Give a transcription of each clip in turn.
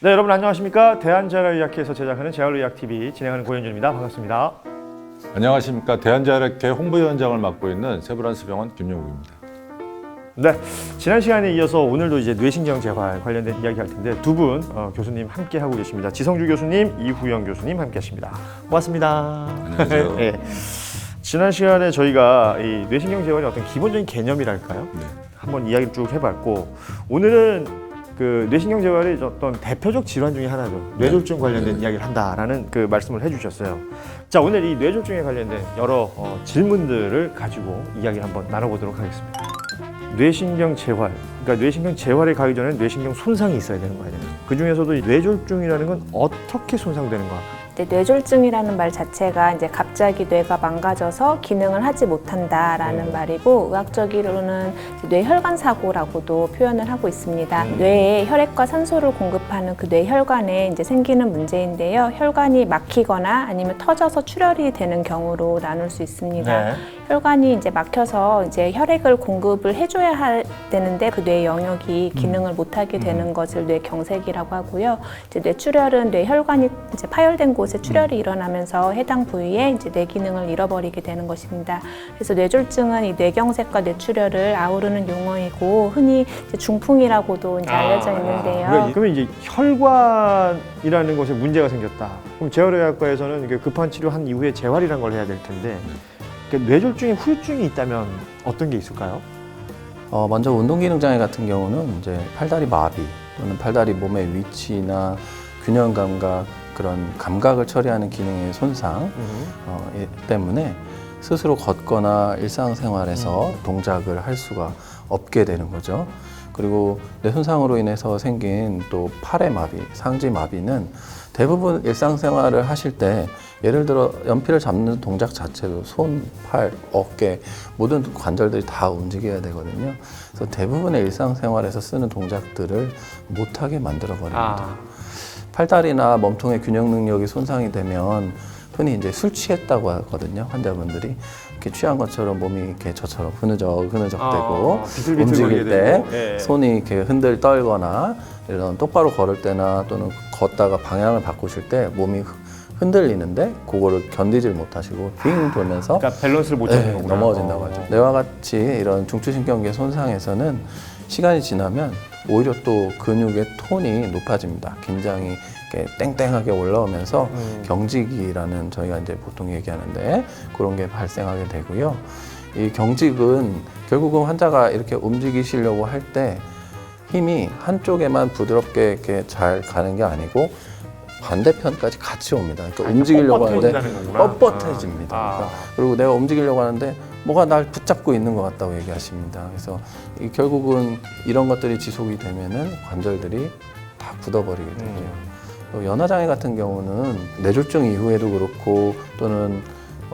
네, 여러분 안녕하십니까? 대한자라의학회에서 제작하는 재활의학TV 진행하는 고현준입니다. 반갑습니다. 안녕하십니까 대한자력회 홍보위원장을 맡고 있는 세브란스병원 김용욱입니다. 네, 지난 시간에 이어서 오늘도 이제 뇌신경 재활 관련된 이야기 할 텐데 두분 어, 교수님 함께 하고 계십니다. 지성주 교수님, 이후영 교수님 함께 하십니다. 고맙습니다. 안녕하세요. 네. 지난 시간에 저희가 이 뇌신경 재활의 어떤 기본적인 개념이랄까요? 네. 한번 이야기를 쭉 해봤고 오늘은 그 뇌신경 재활의 어떤 대표적 질환 중에 하나죠. 뇌졸중 관련된 네. 이야기를 한다라는 그 말씀을 해주셨어요. 자 오늘 이 뇌졸중에 관련된 여러 어, 질문들을 가지고 이야기를 한번 나눠보도록 하겠습니다. 뇌신경 재활, 그러니까 뇌신경 재활에 가기 전에 뇌신경 손상이 있어야 되는 거 아니에요. 그 중에서도 이 뇌졸중이라는 건 어떻게 손상되는가? 뇌졸중이라는 말 자체가 이제 갑자기 뇌가 망가져서 기능을 하지 못한다라는 네. 말이고 의학적으로는 뇌혈관 사고라고도 표현을 하고 있습니다. 음. 뇌에 혈액과 산소를 공급하는 그 뇌혈관에 이제 생기는 문제인데요. 혈관이 막히거나 아니면 터져서 출혈이 되는 경우로 나눌 수 있습니다. 네. 혈관이 이제 막혀서 이제 혈액을 공급을 해줘야 할 되는데 그 뇌 영역이 기능을 못하게 되는 것을 뇌경색이라고 하고요. 이제 뇌출혈은 뇌 혈관이 이제 파열된 곳에 출혈이 일어나면서 해당 부위에 이제 뇌 기능을 잃어버리게 되는 것입니다. 그래서 뇌졸중은 이 뇌경색과 뇌출혈을 아우르는 용어이고 흔히 이제 중풍이라고도 이제 알려져 있는데요. 그러니까 그러면 이제 혈관이라는 것에 문제가 생겼다. 그럼 재활의학과에서는 이게 급한 치료한 이후에 재활이라는 걸 해야 될 텐데 그러니까 뇌졸중에 후유증이 있다면 어떤 게 있을까요? 어, 먼저 운동기능 장애 같은 경우는 이제 팔다리 마비 또는 팔다리 몸의 위치나 균형 감각 그런 감각을 처리하는 기능의 손상 어, 이- 때문에 스스로 걷거나 일상생활에서 동작을 할 수가 없게 되는 거죠. 그리고 뇌 손상으로 인해서 생긴 또 팔의 마비, 상지 마비는 대부분 일상생활을 하실 때 예를 들어 연필을 잡는 동작 자체도 손, 팔, 어깨 모든 관절들이 다 움직여야 되거든요. 그래서 대부분의 일상생활에서 쓰는 동작들을 못하게 만들어 버립니다. 아. 팔다리나 몸통의 균형 능력이 손상이 되면 흔히 이제 술 취했다고 하거든요 환자분들이 이렇게 취한 것처럼 몸이 이렇게 저처럼 흐느적 흐느적대고 아, 비틀비틀 움직일 때 되고, 예. 손이 이렇게 흔들 떨거나 이런 똑바로 걸을 때나 또는 걷다가 방향을 바꾸실 때 몸이 흔- 흔들리는데 그거를 견디질 못하시고 빙 돌면서 그러니까 밸런스를 못 잡는 네, 거구나. 넘어진다고 어. 하죠. 뇌와 같이 이런 중추신경계 손상에서는 시간이 지나면 오히려 또 근육의 톤이 높아집니다. 긴장이 이렇게 땡땡하게 올라오면서 음. 경직이라는 저희가 이제 보통 얘기하는데 그런 게 발생하게 되고요. 이 경직은 결국은 환자가 이렇게 움직이시려고 할때 힘이 한쪽에만 부드럽게 이렇게 잘 가는 게 아니고 반대편까지 같이 옵니다. 그러니까 움직이려고 하는데. 뻣뻣해집니다. 아. 그러니까 그리고 내가 움직이려고 하는데 뭐가 날 붙잡고 있는 것 같다고 얘기하십니다. 그래서 이 결국은 이런 것들이 지속이 되면은 관절들이 다 굳어버리게 되고요. 음. 또 연화장애 같은 경우는 뇌졸중 이후에도 그렇고 또는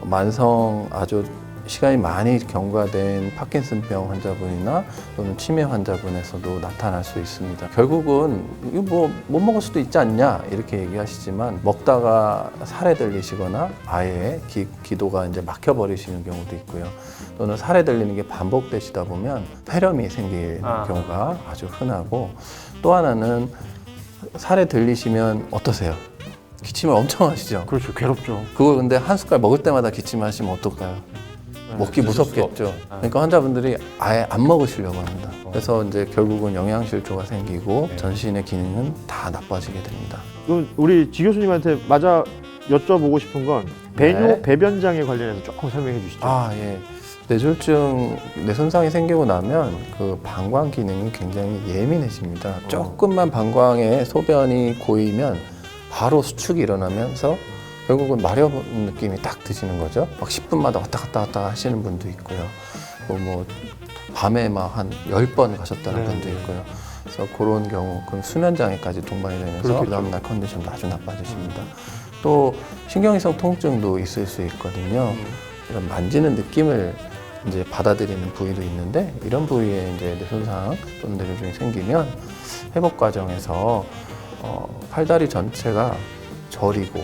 만성 아주 시간이 많이 경과된 파킨슨병 환자분이나 또는 치매 환자분에서도 나타날 수 있습니다. 결국은 이거 뭐 못 먹을 수도 있지 않냐 이렇게 얘기하시지만 먹다가 살에 들리시거나 아예 기, 기도가 이제 막혀 버리시는 경우도 있고요. 또는 살에 들리는 게 반복되시다 보면 폐렴이 생길 아. 경우가 아주 흔하고 또 하나는 살에 들리시면 어떠세요? 기침을 엄청 하시죠? 그렇죠. 괴롭죠. 그걸 근데 한 숟갈 먹을 때마다 기침하시면 어떨까요? 먹기 드실 수가 무섭겠죠. 없죠. 그러니까 환자분들이 아예 안 먹으시려고 합니다. 그래서 이제 결국은 영양실조가 생기고 네. 전신의 기능은 다 나빠지게 됩니다. 그럼 우리 지 교수님한테 맞아 여쭤보고 싶은 건 배뇨 네. 배변장애 관련해서 조금 설명해 주시죠. 아, 예. 뇌졸중, 뇌손상이 생기고 나면 그 방광 기능이 굉장히 예민해집니다. 조금만 방광에 소변이 고이면 바로 수축이 일어나면서 결국은 마려운 느낌이 딱 드시는 거죠. 막 10분마다 왔다 갔다 왔다 하시는 분도 있고요. 뭐, 뭐 밤에 막 한 10번 가셨다는 네. 분도 있고요. 그래서 그런 경우, 그럼 수면장애까지 동반이 되면서. 그 다음날 컨디션도 아주 나빠지십니다. 또 신경이성 통증도 있을 수 있거든요. 이런 만지는 느낌을 이제 받아들이는 부위도 있는데 이런 부위에 이제 뇌손상 또는 뇌졸중이 생기면 회복 과정에서 어, 팔다리 전체가 저리고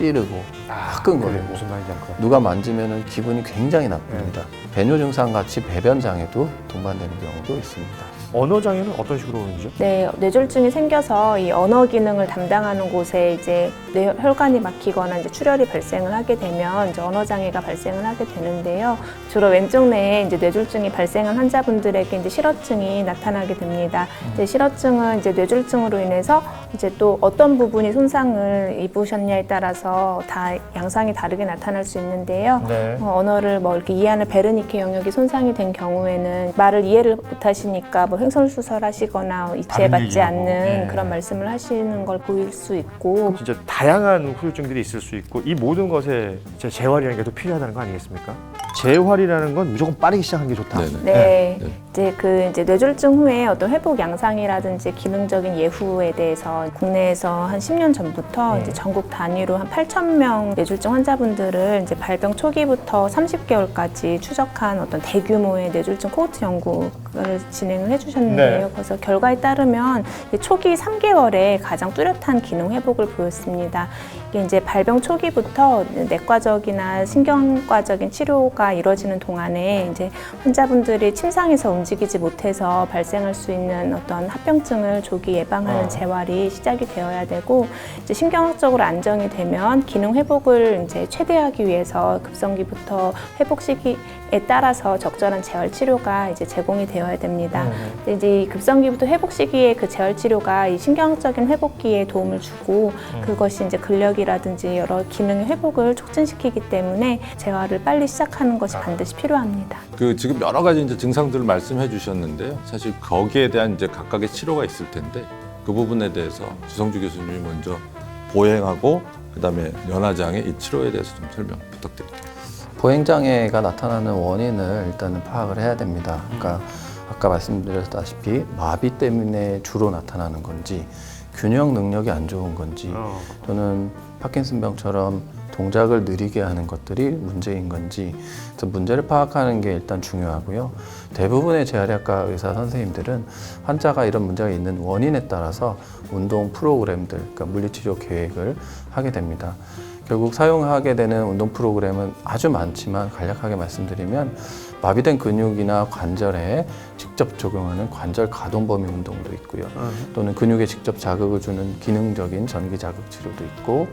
찌르고 화끈거리고 무슨 말인지 알것 같아요. 누가 만지면 기분이 굉장히 나쁩니다. 배뇨 증상 같이 배변 장애도 동반되는 경우도 있습니다. 언어 장애는 어떤 식으로 오는지요? 네, 뇌졸중이 생겨서 이 언어 기능을 담당하는 곳에 이제 뇌 혈관이 막히거나 이제 출혈이 발생을 하게 되면 이제 언어 장애가 발생을 하게 되는데요. 주로 왼쪽 뇌에 이제 뇌졸중이 발생한 환자분들에게 이제 실어증이 나타나게 됩니다. 이제 실어증은 이제 뇌졸중으로 인해서 이제 또 어떤 부분이 손상을 입으셨냐에 따라서 다 양상이 다르게 나타날 수 있는데요. 네. 어, 언어를 뭐 이렇게 이해하는 베르니케 영역이 손상이 된 경우에는 말을 이해를 못하시니까 뭐 횡설수설 하시거나 이해받지 얘기하고, 않는 네. 그런 말씀을 하시는 걸 보일 수 있고 진짜 다양한 후유증들이 있을 수 있고 이 모든 것에 재활이라는 게 또 필요하다는 거 아니겠습니까? 재활이라는 건 무조건 빠르게 시작하는 게 좋다. 네네. 네. 네. 이제 그 이제 뇌졸중 후에 어떤 회복 양상이라든지 기능적인 예후에 대해서 국내에서 한 10년 전부터 네. 이제 전국 단위로 한 8천 명 뇌졸중 환자분들을 이제 발병 초기부터 30개월까지 추적한 어떤 대규모의 뇌졸중 코호트 연구를 진행을 해주셨는데요. 네. 그래서 결과에 따르면 이 초기 3개월에 가장 뚜렷한 기능 회복을 보였습니다. 이게 이제 발병 초기부터 내과적이나 신경과적인 치료가 이루어지는 동안에 이제 환자분들이 침상에서 움직이지 못해서 발생할 수 있는 어떤 합병증을 조기 예방하는 어. 재활이 시작이 되어야 되고 이제 신경학적으로 안정이 되면 기능 회복을 이제 최대하기 위해서 급성기부터 회복 시기 에 따라서 적절한 재활 치료가 이제 제공이 되어야 됩니다. 근데 이제 이 급성기부터 회복 시기에 그 재활 치료가 이 신경학적인 회복기에 도움을 주고 그것이 이제 근력이라든지 여러 기능의 회복을 촉진시키기 때문에 재활을 빨리 시작하는 것이 반드시 필요합니다. 그 지금 여러 가지 이제 증상들을 말씀해 주셨는데요. 사실 거기에 대한 이제 각각의 치료가 있을 텐데 그 부분에 대해서 주성주 교수님이 먼저 보행하고 그다음에 연화장애 이 치료에 대해서 좀 설명 부탁드립니다. 보행장애가 나타나는 원인을 일단은 파악을 해야 됩니다. 그러니까 아까 말씀드렸다시피 마비 때문에 주로 나타나는 건지 균형 능력이 안 좋은 건지 어. 또는 파킨슨병처럼 동작을 느리게 하는 것들이 문제인 건지 그래서 문제를 파악하는 게 일단 중요하고요. 대부분의 재활의학과 의사 선생님들은 환자가 이런 문제가 있는 원인에 따라서 운동 프로그램들, 그러니까 물리치료 계획을 하게 됩니다. 결국 사용하게 되는 운동 프로그램은 아주 많지만 간략하게 말씀드리면 마비된 근육이나 관절에 직접 적용하는 관절 가동 범위 운동도 있고요. 또는 근육에 직접 자극을 주는 기능적인 전기 자극 치료도 있고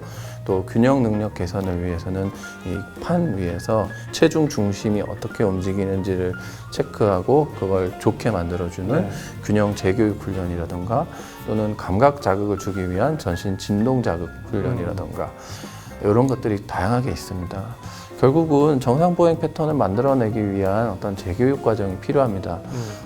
또 균형 능력 개선을 위해서는 이 판 위에서 체중 중심이 어떻게 움직이는지를 체크하고 그걸 좋게 만들어주는 네. 균형 재교육 훈련이라던가 또는 감각 자극을 주기 위한 전신 진동 자극 훈련이라던가 이런 것들이 다양하게 있습니다. 결국은 정상 보행 패턴을 만들어내기 위한 어떤 재교육 과정이 필요합니다.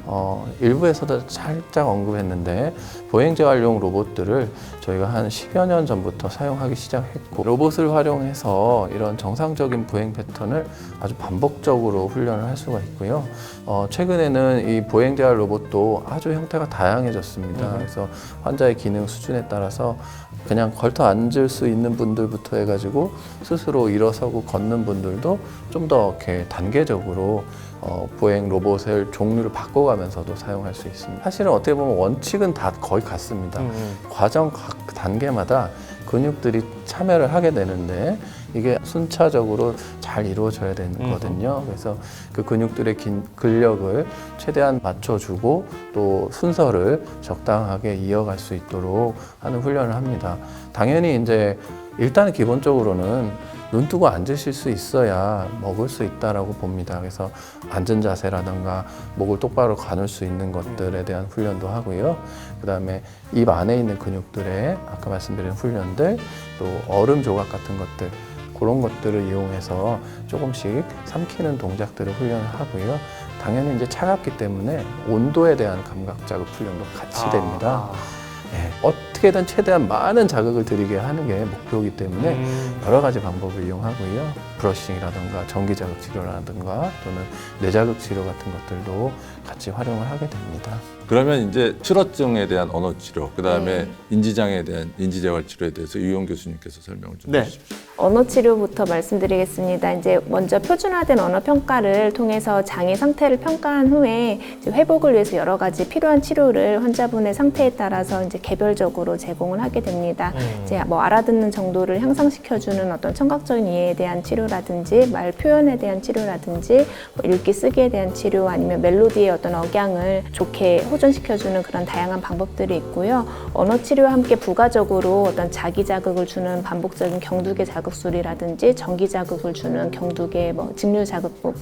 어, 일부에서도 살짝 언급했는데 보행 재활용 로봇들을 저희가 한 10여 년 전부터 사용하기 시작했고 로봇을 활용해서 이런 정상적인 보행 패턴을 아주 반복적으로 훈련을 할 수가 있고요. 어, 최근에는 이 보행 재활 로봇도 아주 형태가 다양해졌습니다. 그래서 환자의 기능 수준에 따라서 그냥 걸터 앉을 수 있는 분들부터 해가지고 스스로 일어서고 걷는 분들도 좀 더 이렇게 단계적으로 어, 보행 로봇을 종류를 바꿔가면서도 사용할 수 있습니다. 사실은 어떻게 보면 원칙은 다 거의 같습니다. 음. 과정 각 단계마다 근육들이 참여를 하게 되는데 이게 순차적으로 잘 이루어져야 되는 음. 거거든요. 그래서 그 근육들의 긴 근력을 최대한 맞춰주고 또 순서를 적당하게 이어갈 수 있도록 하는 훈련을 합니다. 당연히 이제 일단 기본적으로는 눈 뜨고 앉으실 수 있어야 먹을 수 있다라고 봅니다. 그래서 앉은 자세라든가 목을 똑바로 가눌 수 있는 것들에 대한 훈련도 하고요. 그 다음에 입 안에 있는 근육들의 아까 말씀드린 훈련들, 또 얼음 조각 같은 것들, 그런 것들을 이용해서 조금씩 삼키는 동작들을 훈련을 하고요. 당연히 이제 차갑기 때문에 온도에 대한 감각 자극 훈련도 같이 됩니다. 아. 예, 어떻게든 최대한 많은 자극을 드리게 하는 게 목표이기 때문에 음. 여러 가지 방법을 이용하고요. 브러싱이라든가 전기 자극 치료라든가 또는 뇌 자극 치료 같은 것들도 같이 활용을 하게 됩니다. 그러면 이제 실어증에 대한 언어 치료, 그 다음에 네. 인지장애에 대한 인지재활 치료에 대해서 유용 교수님께서 설명을 좀 네. 해주십시오. 언어 치료부터 말씀드리겠습니다. 이제 먼저 표준화된 언어 평가를 통해서 장애 상태를 평가한 후에 이제 회복을 위해서 여러 가지 필요한 치료를 환자분의 상태에 따라서 이제 개별적으로 제공을 하게 됩니다. 이제 뭐 알아듣는 정도를 향상시켜주는 어떤 청각적인 이해에 대한 치료라든지 말 표현에 대한 치료라든지 뭐 읽기 쓰기에 대한 치료 아니면 멜로디의 어떤 억양을 좋게 호 전시켜주는 그런 다양한 방법들이 있고요. 언어 치료와 함께 부가적으로 어떤 자기 자극을 주는 반복적인 경두계 자극술이라든지 전기 자극을 주는 경두계 뭐 직류 자극법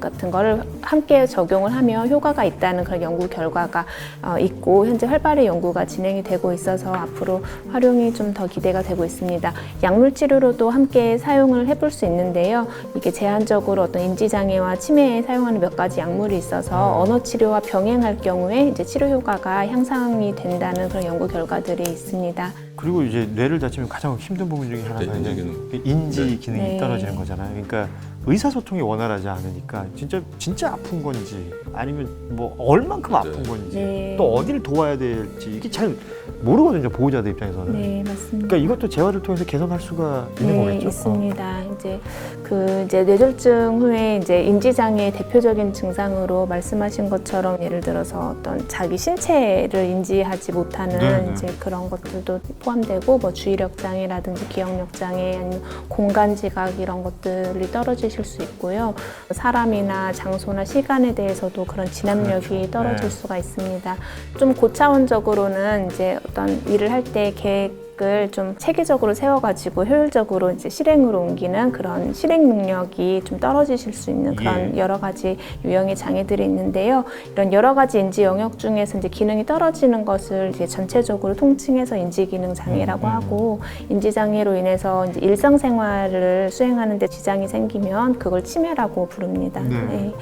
같은 거를 함께 적용을 하며 효과가 있다는 그런 연구 결과가 어, 있고 현재 활발히 연구가 진행이 되고 있어서 앞으로 활용이 좀 더 기대가 되고 있습니다. 약물 치료로도 함께 사용을 해볼 수 있는데요. 이게 제한적으로 어떤 인지 장애와 치매에 사용하는 몇 가지 약물이 있어서 언어 치료와 병행할 경우에 이제 치료 효과가 향상이 된다는 그런 연구 결과들이 있습니다. 그리고 이제 뇌를 다치면 가장 힘든 부분 중에 하나가 네, 인지 이제 기능. 그 인지 네. 기능이 네. 떨어지는 거잖아요. 그러니까 의사소통이 원활하지 않으니까 진짜 진짜 아픈 건지 아니면 뭐 얼만큼 아픈 네. 건지 네. 또 어디를 도와야 될지 이게 잘 모르거든요 보호자들 입장에서는. 네, 맞습니다. 그러니까 이것도 재활을 통해서 개선할 수가 있는 네, 거겠죠. 어. 있습니다. 이제 그 이제 뇌졸중 후에 이제 인지장애 대표적인 증상으로 말씀하신 것처럼 예를 들어서 어떤 자기 신체를 인지하지 못하는 네, 네. 이제 그런 것들도 포함되고 뭐 주의력 장애라든지 기억력 장애 아니면 공간 지각 이런 것들이 떨어지실 수 있고요. 사람이나 장소나 시간에 대해서도 그런 진압력이 그렇죠. 떨어질 네. 수가 있습니다. 좀 고차원적으로는 이제 어떤 일을 할 때 계획 을 좀 체계적으로 세워가지고 효율적으로 이제 실행으로 옮기는 그런 실행 능력이 좀 떨어지실 수 있는 그런 예. 여러 가지 유형의 장애들이 있는데요. 이런 여러 가지 인지 영역 중에서 이제 기능이 떨어지는 것을 이제 전체적으로 통칭해서 인지 기능 장애라고 음, 음. 하고 인지 장애로 인해서 이제 일상생활을 수행하는데 지장이 생기면 그걸 치매라고 부릅니다. 네. 네.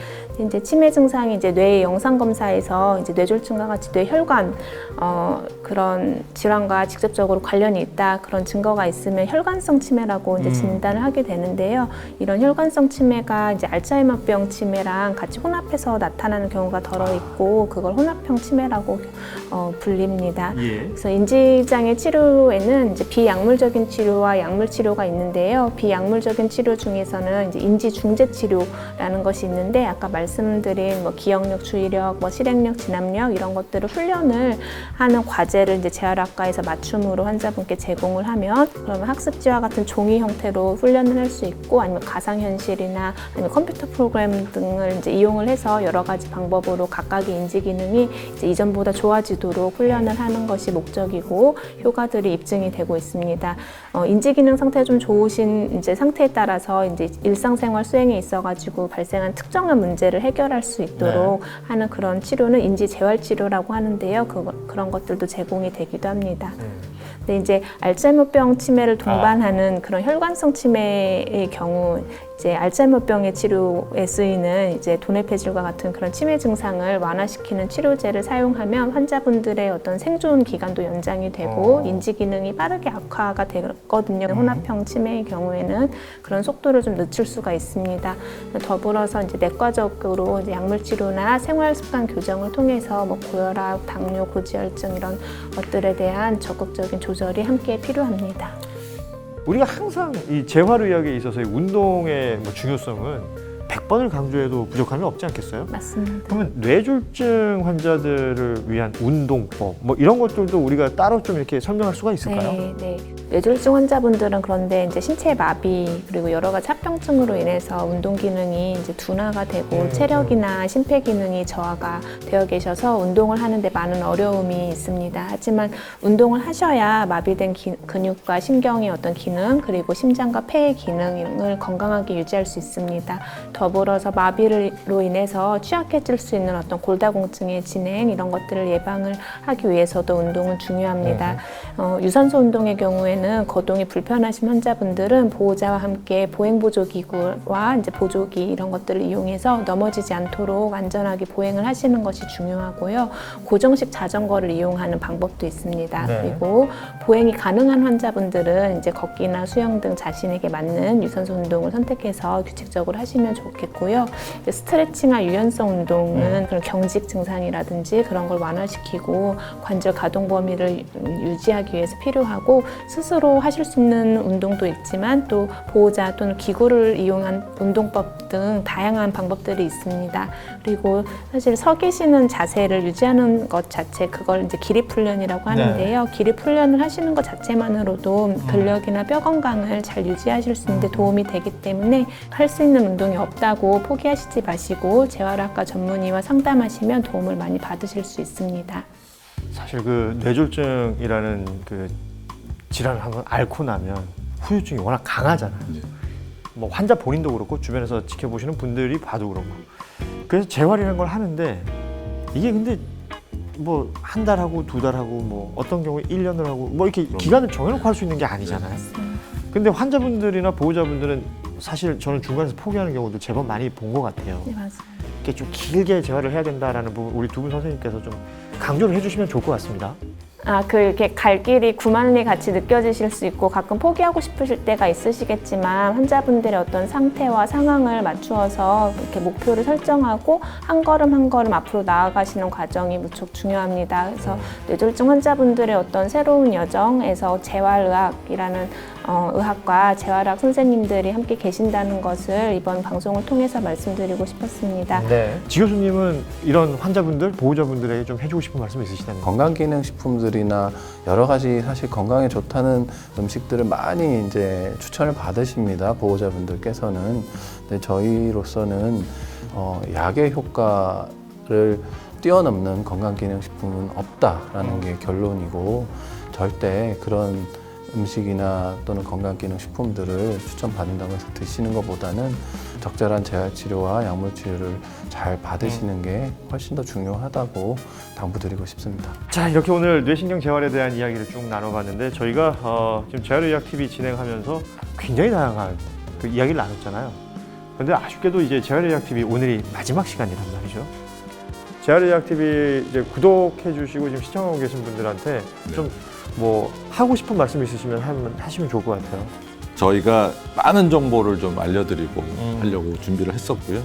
이제 치매 증상이 이제 뇌 영상 검사에서 이제 뇌졸중과 같이 뇌혈관 어, 그런 질환과 직접적으로 관련이 있다 그런 증거가 있으면 혈관성 치매라고 이제 음. 진단을 하게 되는데요. 이런 혈관성 치매가 이제 알츠하이머병 치매랑 같이 혼합해서 나타나는 경우가 덜어 있고 그걸 혼합형 치매라고 어, 불립니다. 예. 그래서 인지장애 치료에는 이제 비약물적인 치료와 약물 치료가 있는데요. 비약물적인 치료 중에서는 이제 인지 중재 치료라는 것이 있는데 아까 말씀드린 뭐 기억력, 주의력, 뭐 실행력, 진압력 이런 것들을 훈련을 하는 과제 를 이제 재활학과에서 맞춤으로 환자분께 제공을 하면 그러면 학습지와 같은 종이 형태로 훈련을 할 수 있고 아니면 가상현실이나 아니면 컴퓨터 프로그램 등을 이제 이용을 해서 여러 가지 방법으로 각각의 인지 기능이 이제 이전보다 좋아지도록 훈련을 하는 것이 목적이고 효과들이 입증이 되고 있습니다. 어, 인지 기능 상태가 좀 좋으신 이제 상태에 따라서 이제 일상생활 수행에 있어가지고 발생한 특정한 문제를 해결할 수 있도록 하는 그런 치료는 인지 재활 치료라고 하는데요. 그, 그런 것들도 제공 이 되기도 합니다. 근데 이제 알츠하이머병 치매를 동반하는 그런 혈관성 치매의 경우 이제 알츠하이머병의 치료에 쓰이는 이제 도네페질과 같은 그런 치매 증상을 완화시키는 치료제를 사용하면 환자분들의 어떤 생존 기간도 연장이 되고 어. 인지 기능이 빠르게 악화가 되거든요. 혼합형 치매의 경우에는 그런 속도를 좀 늦출 수가 있습니다. 더불어서 이제 내과적으로 이제 약물 치료나 생활 습관 교정을 통해서 뭐 고혈압, 당뇨, 고지혈증 이런 것들에 대한 적극적인 조절이 함께 필요합니다. 우리가 항상 이 재활의학에 있어서의 운동의 뭐 중요성은 100번을 강조해도 부족함이 없지 않겠어요? 맞습니다. 그러면 뇌졸중 환자들을 위한 운동법 뭐 이런 것들도 우리가 따로 좀 이렇게 설명할 수가 있을까요? 네, 네. 뇌졸중 환자분들은 그런데 이제 신체 마비 그리고 여러 가지 합병증으로 인해서 운동 기능이 이제 둔화가 되고 음, 체력이나 심폐 기능이 저하가 되어 계셔서 운동을 하는데 많은 어려움이 있습니다. 하지만 운동을 하셔야 마비된 기- 근육과 신경의 어떤 기능 그리고 심장과 폐의 기능을 건강하게 유지할 수 있습니다. 더불어서 마비로 인해서 취약해질 수 있는 어떤 골다공증의 진행 이런 것들을 예방을 하기 위해서도 운동은 중요합니다. 어, 유산소 운동의 경우에는 거동이 불편하신 환자분들은 보호자와 함께 보행 보조 기구와 이제 보조기 이런 것들을 이용해서 넘어지지 않도록 안전하게 보행을 하시는 것이 중요하고요. 고정식 자전거를 이용하는 방법도 있습니다. 네. 그리고 보행이 가능한 환자분들은 이제 걷기나 수영 등 자신에게 맞는 유산소 운동을 선택해서 규칙적으로 하시면 좋 겠고요. 이제 스트레칭이나 유연성 운동은 그런 경직 증상이라든지 그런 걸 완화시키고 관절 가동 범위를 유지하기 위해서 필요하고 스스로 하실 수 있는 운동도 있지만 또 보호자 또는 기구를 이용한 운동법 등 다양한 방법들이 있습니다. 그리고 사실 서 계시는 자세를 유지하는 것 자체 그걸 이제 기립 훈련이라고 하는데요. 기립 훈련을 하시는 것 자체만으로도 근력이나 뼈 건강을 잘 유지하실 수 있는데 도움이 되기 때문에 할 수 있는 운동이 없 어렵다고 포기하시지 마시고 재활학과 전문의와 상담하시면 도움을 많이 받으실 수 있습니다. 사실 그 뇌졸중이라는 그 질환을 한번 앓고 나면 후유증이 워낙 강하잖아요. 네. 뭐 환자 본인도 그렇고 주변에서 지켜보시는 분들이 봐도 그렇고 그래서 재활이라는 걸 하는데 이게 근데 뭐 한 달 하고 두 달 하고 뭐 어떤 경우에 1년을 하고 뭐 이렇게 기간을 정해놓고 할 수 있는 게 아니잖아요. 근데 환자분들이나 보호자분들은 사실 저는 중간에서 포기하는 경우도 제법 많이 본 것 같아요. 네, 맞아요. 이렇게 좀 길게 재활을 해야 된다라는 부분 우리 두 분 선생님께서 좀 강조를 해주시면 좋을 것 같습니다. 아, 그 이렇게 갈 길이 구만리 같이 느껴지실 수 있고 가끔 포기하고 싶으실 때가 있으시겠지만 환자분들의 어떤 상태와 상황을 맞추어서 이렇게 목표를 설정하고 한 걸음 한 걸음 앞으로 나아가시는 과정이 무척 중요합니다. 그래서 뇌졸중 환자분들의 어떤 새로운 여정에서 재활의학이라는 어, 의학과 재활학 선생님들이 함께 계신다는 것을 이번 방송을 통해서 말씀드리고 싶었습니다. 네. 지 교수님은 이런 환자분들, 보호자분들에게 좀 해주고 싶은 말씀 있으시다면? 건강기능식품들이나 여러 가지 사실 건강에 좋다는 음식들을 많이 이제 추천을 받으십니다. 보호자분들께서는. 근데 저희로서는 어, 약의 효과를 뛰어넘는 건강기능식품은 없다라는 게 결론이고 절대 그런 음식이나 또는 건강기능식품들을 추천받는다고 해서 드시는 것보다는 적절한 재활치료와 약물치료를 잘 받으시는 게 훨씬 더 중요하다고 당부드리고 싶습니다. 자 이렇게 오늘 뇌신경 재활에 대한 이야기를 쭉 나눠봤는데 저희가 어, 지금 재활의학 TV 진행하면서 굉장히 다양한 그 이야기를 나눴잖아요. 그런데 아쉽게도 이제 재활의학 TV 오늘이 마지막 시간이란 말이죠. 재활의학 TV 이제 구독해주시고 지금 시청하고 계신 분들한테 네. 좀 뭐 하고 싶은 말씀 있으시면 하면, 하시면 좋을 것 같아요. 저희가 많은 정보를 좀 알려드리고 음. 하려고 준비를 했었고요.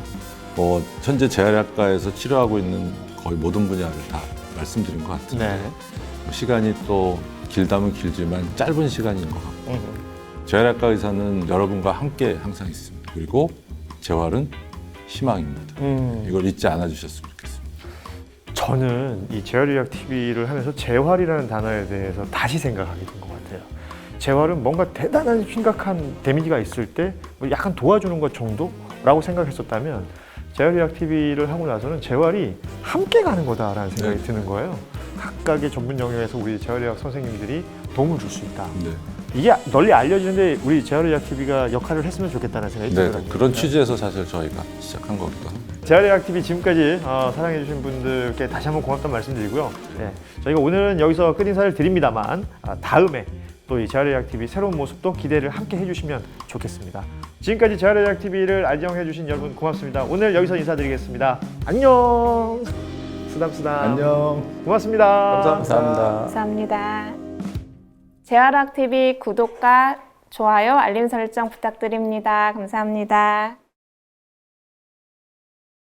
뭐 현재 재활학과에서 치료하고 있는 거의 모든 분야를 다 말씀드린 것 같은데 네. 뭐 시간이 또 길다면 길지만 짧은 시간인 것 같고 음. 재활학과 의사는 여러분과 함께 항상 있습니다. 그리고 재활은 희망입니다. 음. 이걸 잊지 않아 주셨으면 좋겠습니다. 저는 이 재활의학 TV를 하면서 재활이라는 단어에 대해서 다시 생각하게 된 것 같아요. 재활은 뭔가 대단한 심각한 데미지가 있을 때 뭐 약간 도와주는 것 정도라고 생각했었다면 재활의학 TV를 하고 나서는 재활이 함께 가는 거다라는 생각이 네. 드는 거예요. 각각의 전문 영역에서 우리 재활의학 선생님들이 도움을 줄 수 있다. 네. 이게 널리 알려지는데 우리 재활의학 TV가 역할을 했으면 좋겠다는 생각이 네, 들더라고요. 그런 취지에서 사실 저희가 시작한 거기도 합니다. 재활의학 TV 지금까지 어, 사랑해주신 분들께 다시 한번 고맙다는 말씀드리고요. 네, 저희가 오늘은 여기서 끝 인사를 드립니다만 아, 다음에 또 이 재활의학 TV 새로운 모습도 기대를 함께 해주시면 좋겠습니다. 지금까지 재활의학 TV를愛정해주신 여러분 고맙습니다. 오늘 여기서 인사드리겠습니다. 안녕. 쓰담쓰담. 안녕. 고맙습니다. 감사합니다. 감사합니다. 재활학 TV 구독과 좋아요, 알림 설정 부탁드립니다. 감사합니다.